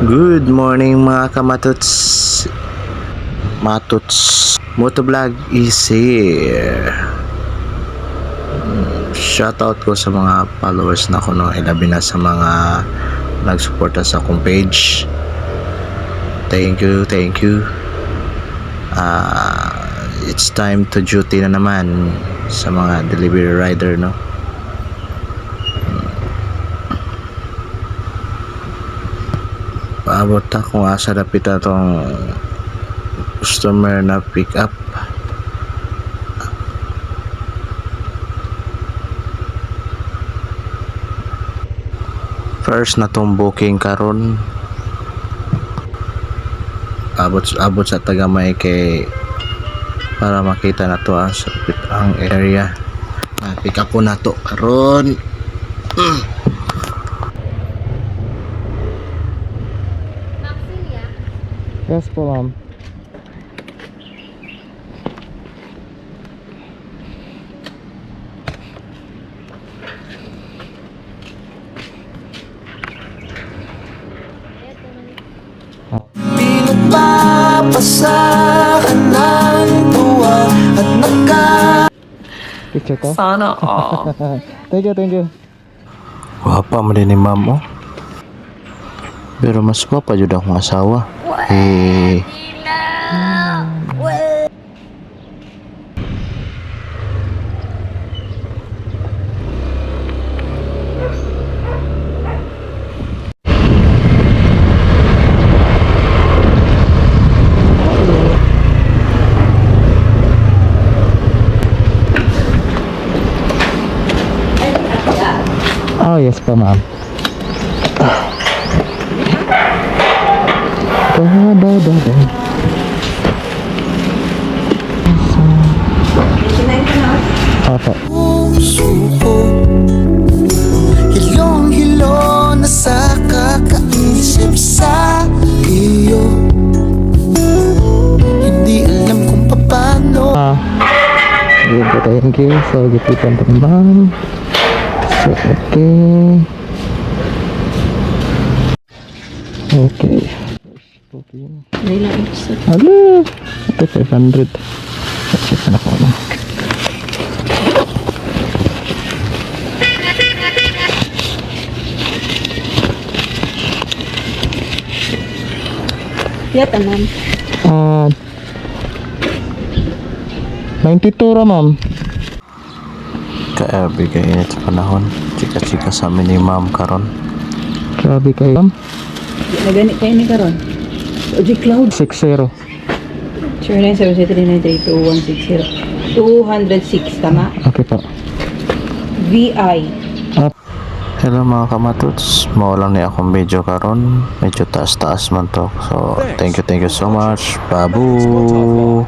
Good morning mga kamatuts. Matuts. Motovlog is here. Shoutout ko sa mga followers na ko no Ilabi na sa mga nagsuporta sa akong page. Thank you, thank you. Ah, It's time to duty na naman sa mga delivery rider no paabot ako asa dapit atong customer na pick up. First na tong booking karon. Abot abot sa tagamay kay para makita na to ang, ang area. Na pick up ko na to karon Yes po ma'am. Pinagpapasahan ng tuwa at naka Picture ko? Sana all. Thank you, thank you. Wapa mo din ni ma'am oh. Pero mas wapa jud akong asawa. Eh, Oh, yes po, ma'am. Da, da, da, da. Opo. puso ko Hilong-hilo na sa kakaisip sa iyo Hindi alam kung paano Ah, yun po, thank you. So, gipitan po ni ma'am. So, okay. Okay. Okay. Hala! Ito, 500. Check na ko na. Yata, ma'am. Ah, 92 ra ma'am. Kaabi ka init sa panahon. Chika-chika sa amin ni ma'am karon. Grabe kayo ma'am. Nagani kayo ni Karon. Oji Cloud. 6-0. Sure na 07393216 206, tama? Okay po. VI. Up. Hello mga kamatuts. Mawalan ni akong video karon. Medyo taas-taas man to. So, thank you, thank you so much. Babu!